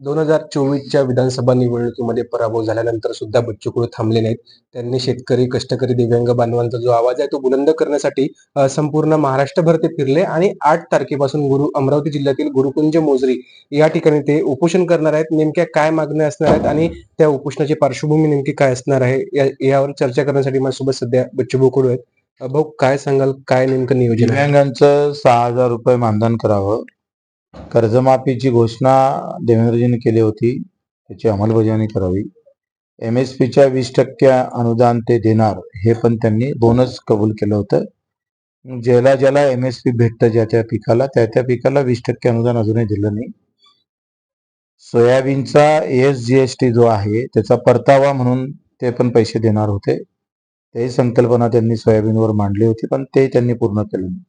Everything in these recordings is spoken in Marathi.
दोन हजार चोवीसच्या विधानसभा निवडणुकीमध्ये पराभव झाल्यानंतर सुद्धा बच्चू कडू थांबले नाहीत. त्यांनी शेतकरी कष्टकरी दिव्यांग बांधवांचा जो आवाज आहे तो बुलंद करण्यासाठी संपूर्ण महाराष्ट्रभर ते फिरले आणि आठ तारखेपासून गुरु अमरावती जिल्ह्यातील गुरुकुंज मोजरी या ठिकाणी ते उपोषण करणार आहेत. नेमक्या काय मागण्या असणार आहेत आणि त्या उपोषणाची पार्श्वभूमी नेमकी काय असणार आहे यावर चर्चा करण्यासाठी माझ्यासोबत सध्या बच्चू भाऊ कडू आहेत. भाऊ काय सांगाल? काय नेमकं नियोजन दिव्यांगांचं सहा हजार रुपये मानधन करावं. कर्जमाफीची घोषणा देवेंद्रजींनी केली होती त्याची अंमलबजावणी करावी. एम एस पीच्या वीस टक्के अनुदान ते देणार हे पण त्यांनी बोनस कबूल केलं होतं. ज्याला ज्याला एम एस पी भेटतं ज्या त्या पिकाला त्या त्या पिकाला वीस टक्के अनुदान अजूनही दिलं नाही. सोयाबीनचा एस जी एस टी जो आहे त्याचा परतावा म्हणून ते पण पैसे देणार होते. तेही संकल्पना त्यांनी सोयाबीनवर मांडली होती पण ते त्यांनी पूर्ण केलं नाही.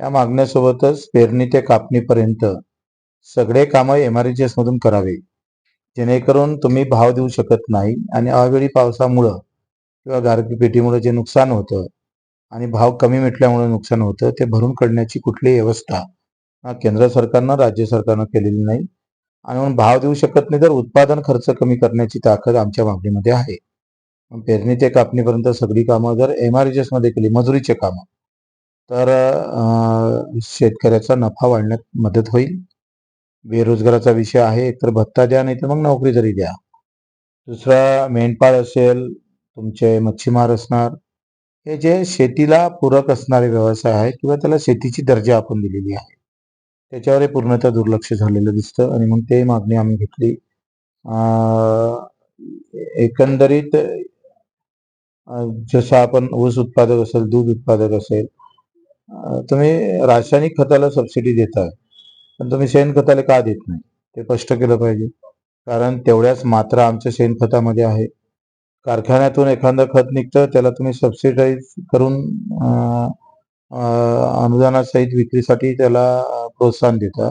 या मागण्यासोबतच पेरणी ते कापणीपर्यंत सगळे कामं एम आर मधून करावे. जेणेकरून तुम्ही भाव देऊ शकत नाही आणि अवेळी पावसामुळं किंवा गारपीटीमुळे जे नुकसान होतं आणि भाव कमी मिटल्यामुळे नुकसान होतं ते भरून काढण्याची कुठलीही व्यवस्था केंद्र सरकारनं राज्य सरकारनं केलेली नाही. आणि म्हणून भाव देऊ शकत नाही तर उत्पादन खर्च कमी करण्याची ताकद आमच्या मागणीमध्ये आहे. पेरणी ते कापणीपर्यंत सगळी कामं जर एम आरमध्ये केली मजुरीचे कामं तर शेतकऱ्याचा नफा वाढण्यात मदत होईल. बेरोजगाराचा विषय आहे एकतर भत्ता द्या नाही तर मग नोकरी तरी द्या. दुसरा मेंढपाळ असेल तुमचे मच्छीमार असणार. हे जे शेतीला पूरक असणारे व्यवसाय आहे किंवा त्याला शेतीची दर्जा आपण दिलेली आहे. त्याच्यावर हे पूर्णतः दुर्लक्ष झालेलं दिसतं आणि मग ते मागणी आम्ही घेतली. एकंदरीत जसं आपण ऊस उत्पादक असेल दूध उत्पादक असेल तुम्ही रासायनिक खताला सबसिडी देताय. पण तुम्ही शेणखताला का देत नाही? ते स्पष्ट केलं पाहिजे. कारण तेवढ्याच मात्रा आमच्या शेणखतामध्ये आहे. कारखान्यातून एखादं खत निघतं त्याला तुम्ही सबसिडाईज करून अनुदानासहित विक्रीसाठी त्याला प्रोत्साहन देता.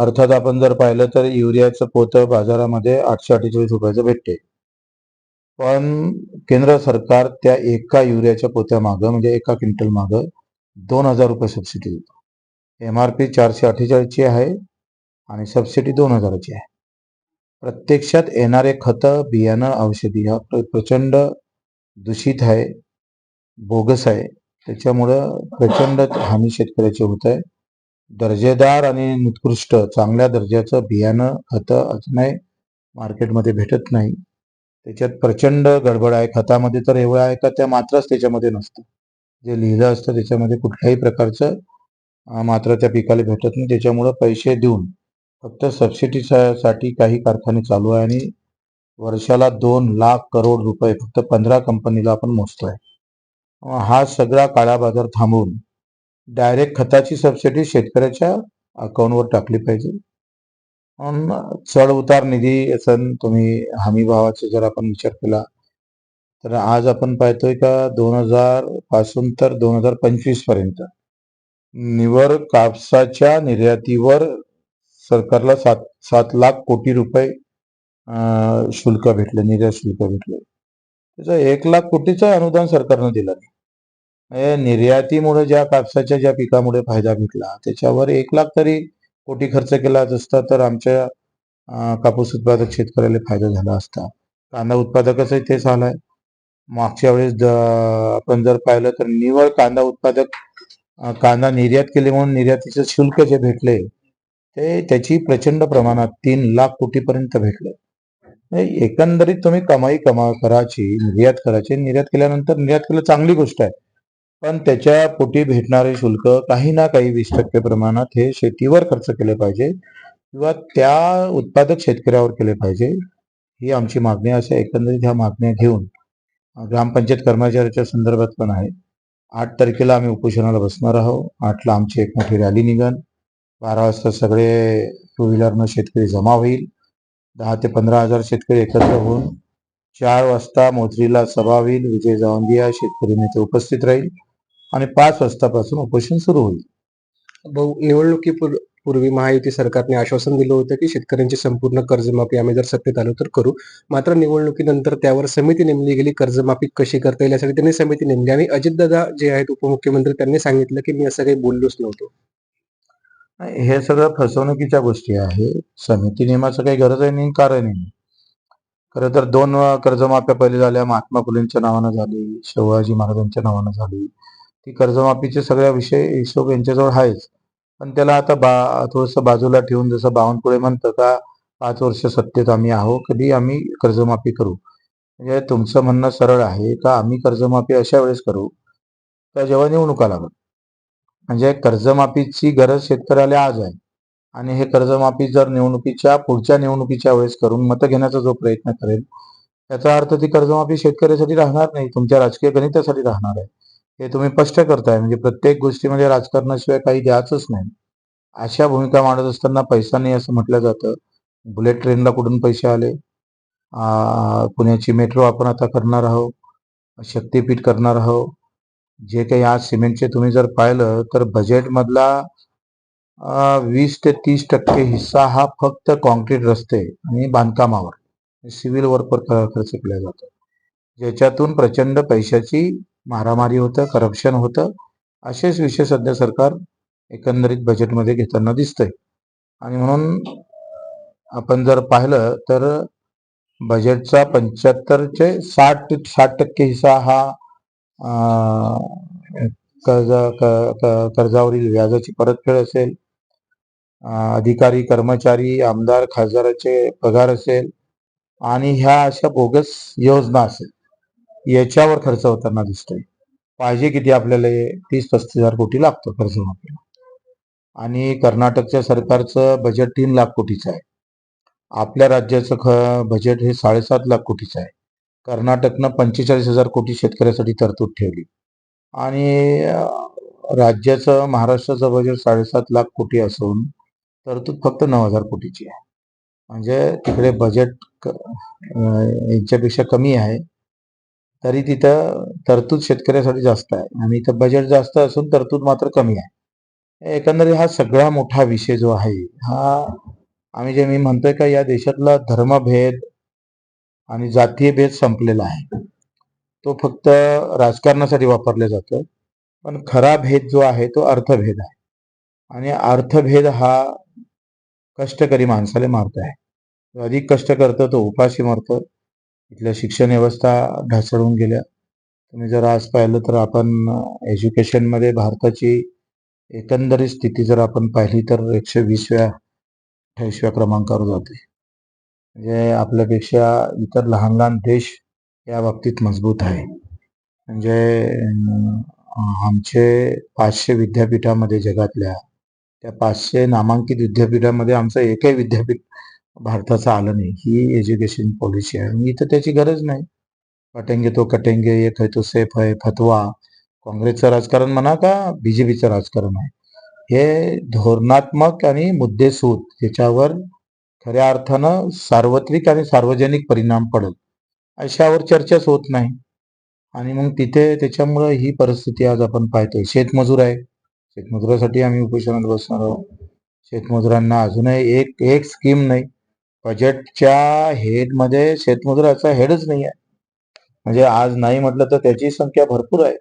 अर्थात आपण जर पाहिलं तर युरियाचं पोतं बाजारामध्ये आठशे अठ्ठेचाळीस रुपयाचं भेटते. पण केंद्र सरकार त्या एका युरियाच्या पोत्या मागं म्हणजे एका क्विंटल मागं दोन हजार रुपये सबसिडी देतो. एम आर पी चारशे अठ्ठेचाळीसची आहे आणि सबसिडी दोन हजाराची आहे. प्रत्यक्षात येणारे खतं बियाणं औषधी हा प्रचंड दूषित आहे बोगस आहे. त्याच्यामुळं प्रचंड हानी शेतकऱ्याची होत आहे दर्जेदार आणि उत्कृष्ट चांगल्या दर्जाचं बियाणं खतं अजूनही मार्केटमध्ये भेटत नाही. त्याच्यात प्रचंड गडबड आहे. खतामध्ये तर एवढं आहे का त्या मात्राच त्याच्यामध्ये नसतं. जे लिहिलं असतं त्याच्यामध्ये कुठल्याही प्रकारचं मात्र त्या पिकाला भेटत नाही. त्याच्यामुळं पैसे देऊन फक्त सबसिडीसाठी काही कारखाने चालू आहे आणि वर्षाला दोन लाख करोड रुपये फक्त पंधरा कंपनीला आपण मोजतोय. हा सगळा काळा बाजार थांबवून डायरेक्ट खताची सबसिडी शेतकऱ्याच्या अकाउंटवर टाकली पाहिजे. चढ उतार निधी असन तुम्ही हमी भावाचा जर आपण विचार केला तर आज आपण पाहतोय का दोन हजारपासून तर दोन हजार पंचवीसपर्यंत निवड कापसाच्या निर्यातीवर सरकारला सात सात लाख कोटी रुपये शुल्क भेटले निर्यात शुल्क भेटले. त्याचं एक लाख कोटीचं अनुदान सरकारनं दिलं नाही. म्हणजे निर्यातीमुळे ज्या कापसाच्या ज्या पिकामुळे फायदा भेटला त्याच्यावर एक लाख तरी कोटी खर्च केला असता तर आमच्या कापूस उत्पादक शेतकऱ्याला फायदा झाला असता. कांदा उत्पादकचही तेच झालाय मागच्या वेळेस आपण जर पाहिलं तर निवळ कांदा उत्पादक कांदा निर्यात केले म्हणून निर्यातीचं शुल्क जे भेटले ते त्याची प्रचंड प्रमाणात तीन लाख कोटीपर्यंत भेटले. एकंदरीत तुम्ही कमाई कमा करायची निर्यात करायची निर्यात केल्यानंतर निर्यात केलं चांगली गोष्ट आहे. पण त्याच्या पोटी भेटणारे शुल्क काही ना काही वीस टक्के प्रमाणात हे शेतीवर खर्च केले पाहिजे किंवा त्या उत्पादक शेतकऱ्यावर केले पाहिजे ही आमची मागणी अशा एकंदरीत ह्या मागण्या घेऊन ग्रामपंचायत कर्मचाऱ्याच्या संदर्भात पण आहे. आठ तारखेला आम्ही उपोषणाला बसणार आहोत. आठला आमची एक मोठी रॅली निघन. बारा वाजता सगळे टू व्हीलरनं शेतकरी जमा होईल. दहा ते पंधरा हजार शेतकरी एकत्र होऊन चार वाजता मोजरीला सभा होईल. विजय जावंदिया शेतकरी नेते उपस्थित राहील. आणि पाच वाजतापासून उपोषण सुरू होईल. भाऊ निवडणुकीपूर्वी पूर्वी महायुती सरकारने आश्वासन दिलं होतं की शेतकऱ्यांची संपूर्ण कर्जमाफी आम्ही जर सत्तेत आलो तर करू. मात्र निवडणुकीनंतर त्यावर समिती नेमली गेली कर्जमाफी कशी करता येईल यासाठी त्यांनी समिती नेमली. आणि अजितदादा जे आहेत उपमुख्यमंत्री त्यांनी सांगितलं की मी असं काही बोललोच नव्हतो. हे सगळं फसवणुकीच्या गोष्टी आहे समिती नेमाचं काही गरज आहे नाही कारण नाही खरं तर दोन कर्जमाफ्या पहिले झाल्या महात्मा फुलेंच्या नावानं झाली शिवाजी महाराजांच्या नावानं झाली. की कर्जमाफीचे सगळ्या विषय हिशोब यांच्याजवळ आहेच. पण त्याला आता बा थोडंसं बाजूला ठेवून जसं बावनकुळे म्हणतं का पाच वर्ष सत्तेत आम्ही आहो कधी आम्ही कर्जमाफी करू. म्हणजे तुमचं म्हणणं सरळ आहे का आम्ही कर्जमाफी अशा वेळेस करू का जेव्हा निवडणुका लागत म्हणजे कर्जमाफीची गरज शेतकऱ्याला आज आहे. आणि हे कर्जमाफी जर निवडणुकीच्या पुढच्या निवडणुकीच्या वेळेस करून मतं घेण्याचा जो प्रयत्न करेल त्याचा अर्थ ती कर्जमाफी शेतकऱ्यासाठी राहणार नाही तुमच्या राजकीय गणितासाठी राहणार आहे. हे तुम्ही स्पष्ट करताय. म्हणजे प्रत्येक गोष्टीमध्ये म्हणजे राजकारणाशिवाय काही द्यायचंच नाही. अशा भूमिका मांडत असताना पैसा नाही असं म्हटलं जातं. बुलेट ट्रेनला कुठून पैसे आले? पुण्याची मेट्रो आपण आता करणार आहोत. शक्तीपीठ करणार आहोत. जे काही आज सिमेंटचे तुम्ही जर पाहिलं तर बजेटमधला वीस ते तीस टक्के हिस्सा हा फक्त कॉन्क्रीट रस्ते आणि बांधकामावर सिव्हिल वर्कवर खर्च केला जातो. ज्याच्यातून प्रचंड पैशाची मारामारी होतं करप्शन होतं. असेच विषय सध्या सरकार एकंदरीत बजेटमध्ये घेताना दिसतंय. आणि म्हणून आपण जर पाहिलं तर बजेटचा पंच्याहत्तरचे साठ साठ टक्के हिस्सा हा कर्ज कर्जावरील व्याजाची परतफेड असेल. अधिकारी कर्मचारी आमदार खासदाराचे पगार असेल. आणि ह्या अशा बोगस योजना असेल. याच्यावर खर्च होताना दिसतोय. पाहिजे किती आपल्याला तीस पस्तीस हजार कोटी लागतो आपल्याला आणि कर्नाटकच्या सरकारचं बजेट तीन लाख कोटीचं आहे. आपल्या राज्याचं ख बजेट हे साडेसात लाख कोटीचं आहे. कर्नाटकनं पंचेचाळीस हजार कोटी शेतकऱ्यासाठी तरतूद ठेवली. आणि राज्याचं महाराष्ट्राचं बजेट साडेसात लाख कोटी असून तरतूद फक्त नऊ हजार कोटीची आहे. म्हणजे तिकडे बजेट यांच्यापेक्षा कमी आहे. तरी तिथं तरतूद शेतकऱ्यासाठी जास्त आहे. आणि इथं बजेट जास्त असून तरतूद मात्र कमी आहे. एकंदरीत हा सगळा मोठा विषय जो आहे हा आम्ही जे मी म्हणतोय का या देशातला धर्मभेद आणि जातीय भेद संपलेला आहे. तो फक्त राजकारणासाठी वापरला जातो. पण खरा भेद जो आहे तो अर्थभेद आहे. आणि अर्थभेद हा कष्टकरी माणसाला मारत आहे. अधिक कष्ट करतो तो उपाशी मरतो. इथल्या शिक्षण व्यवस्था ढासळून गेल्या. तुम्ही जर आज पाहिलं तर आपण एज्युकेशनमध्ये भारताची एकंदरीत स्थिती जर आपण पाहिली तर एकशे वीसव्या अठ्ठावीसव्या क्रमांकावर जाते. म्हणजे आपल्यापेक्षा इतर लहान लहान देश या बाबतीत मजबूत आहे. म्हणजे आमचे पाचशे विद्यापीठामध्ये जगातल्या त्या पाचशे नामांकित विद्यापीठामध्ये आमचं एकही विद्यापीठ भारताचं आलं नाही. ही एज्युकेशन पॉलिसी आहे. आणि इथं त्याची गरज नाही. कटेंगे तो कटेंगे एक है तो सेफ आहे फतवा. काँग्रेसचं राजकारण म्हणा का बीजेपीचं राजकारण आहे. हे धोरणात्मक आणि मुद्देसूद याच्यावर खऱ्या अर्थानं सार्वत्रिक आणि सार्वजनिक परिणाम पडेल. अशावर चर्चाच होत नाही. आणि मग तिथे त्याच्यामुळं ही परिस्थिती आज आपण पाहतोय. शेतमजूर आहे. शेतमजुरासाठी आम्ही उपोषणात बसणार आहोत. शेतमजुरांना अजूनही एक एक स्कीम नाही. बजेटच्या हेडमध्ये शेतमजुराचा हेडच नाही आहे म्हणजे आज नाही म्हटलं तर त्याची संख्या भरपूर आहे.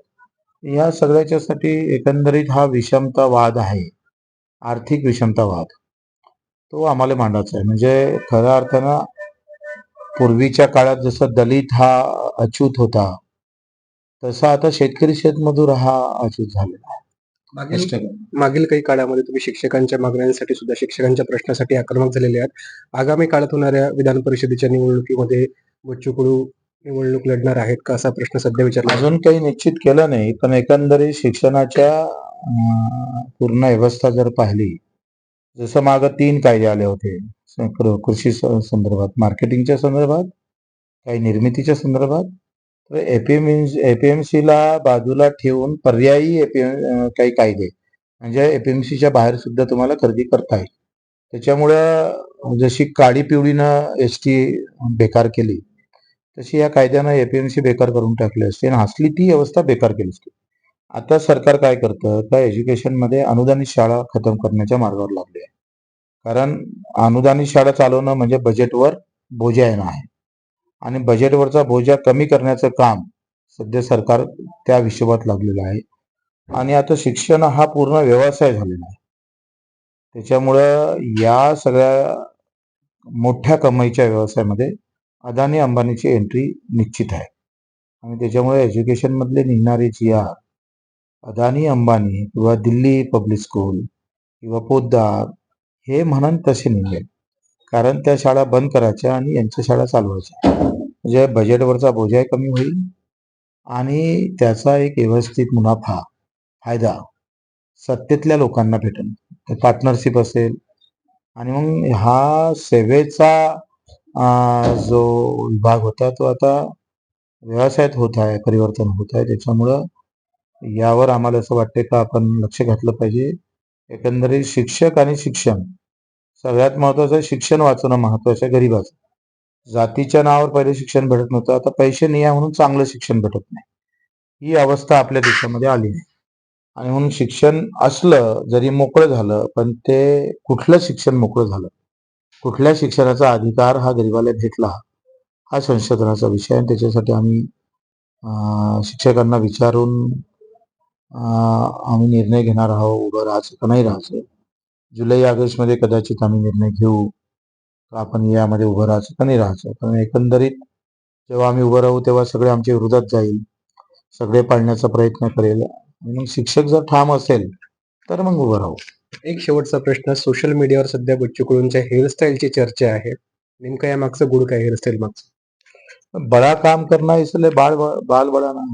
या सगळ्याच्यासाठी एकंदरीत हा विषमतावाद आहे. आर्थिक विषमतावाद. तो आम्हाला मांडायचा आहे. म्हणजे खऱ्या अर्थानं पूर्वीच्या काळात जसं दलित हा अच्युत होता तसा आता शेतकरी शेतमजूर हा अच्युत झालेला आहे. मागील मागील काही काळामध्ये तुम्ही शिक्षकांच्या मागण्यांसाठी सुद्धा शिक्षकांच्या प्रश्नासाठी आक्रमक झालेले आहात आगामी काळात होणाऱ्या विधान परिषदेच्या निवडणुकीमध्ये बच्चू कडू निवडणूक लढणार आहेत का असा प्रश्न सध्या विचारला. अजून काही निश्चित केलं नाही पण एकंदरीत शिक्षणाच्या पूर्ण व्यवस्था जर पाहिली जसं मागं तीन कायदे आले होते कृषी संदर्भात मार्केटिंगच्या संदर्भात काही निर्मितीच्या संदर्भात तर एपीएम एपीएमसी ला बाजूला ठेवून पर्यायी एपीएम काही कायदे. म्हणजे एपीएमसीच्या बाहेर सुद्धा तुम्हाला खरेदी करता येईल. त्याच्यामुळं जशी काळी पिवळीनं एस टी बेकार केली तशी या कायद्यानं एपीएमसी बेकार करून टाकली असते आणि असली ती अवस्था बेकार केली असते. आता सरकार काय करतं? का एज्युकेशनमध्ये अनुदानित शाळा खतम करण्याच्या मार्गावर लागली आहे. कारण अनुदानित शाळा चालवणं म्हणजे बजेटवर बोजा येणं आहे. आणि बजेटवरचा बोजा कमी करण्याचं काम सध्या सरकार त्या हिशोबात लागलेलं आहे. आणि आता शिक्षण हा पूर्ण व्यवसाय झालेला आहे. त्याच्यामुळं या सगळ्या मोठ्या कमाईच्या व्यवसायामध्ये अदानी अंबानीची एंट्री निश्चित आहे. आणि त्याच्यामुळे एज्युकेशनमधले निघणारे जी आर अदानी अंबानी किंवा दिल्ली पब्लिक स्कूल किंवा पोद्दार हे म्हणन तसे निघेल. कारण त्या शाळा बंद करायच्या आणि यांच्या शाळा चालवायच्या. म्हणजे बजेटवरचा बोजाही कमी होईल आणि त्याचा एक व्यवस्थित मुनाफा फायदा सत्तेतल्या लोकांना भेटेल. पार्टनरशिप असेल आणि मग हा सेवेचा जो विभाग होता तो आता व्यवसायात होत आहे परिवर्तन होत आहे. त्याच्यामुळं यावर आम्हाला असं वाटते का आपण लक्ष घातलं पाहिजे. एकंदरीत शिक्षक आणि शिक्षण सगळ्यात महत्वाचं आहे शिक्षण वाचवणं महत्वाचं आहे गरीबाचं. जातीच्या नावावर पहिले शिक्षण भेटत नव्हतं आता पैसे नाही आहे म्हणून चांगलं शिक्षण भेटत नाही. ही अवस्था आपल्या देशामध्ये आली आहे. आणि म्हणून शिक्षण असलं जरी मोकळं झालं पण ते कुठलं शिक्षण मोकळं झालं? कुठल्या शिक्षणाचा अधिकार हा गरिबाला भेटला? हा संशोधनाचा विषय आणि त्याच्यासाठी आम्ही शिक्षकांना विचारून आम्ही निर्णय घेणार आहोत. उभं राहायचं का नाही राहायचं? जुलै ऑगस्टमध्ये कदाचित आम्ही निर्णय घेऊ आपण यामध्ये उभं राहायचं का नाही राहायचं? कारण एकंदरीत जेव्हा आम्ही उभं राहू तेव्हा सगळे आमच्या विरोधात जाईल सगळे पाळण्याचा प्रयत्न करेल. मग शिक्षक जर ठाम असेल तर मग उभं राहू. एक शेवटचा प्रश्न सोशल मीडियावर सध्या बच्चू कडूंच्या हेअरस्टाईलची चर्चा आहे. नेमकं या मागचं गुड काय हेअरस्टाईल मागचं? बड़ा काम करना इसलिए बाल बाल बड़ा ना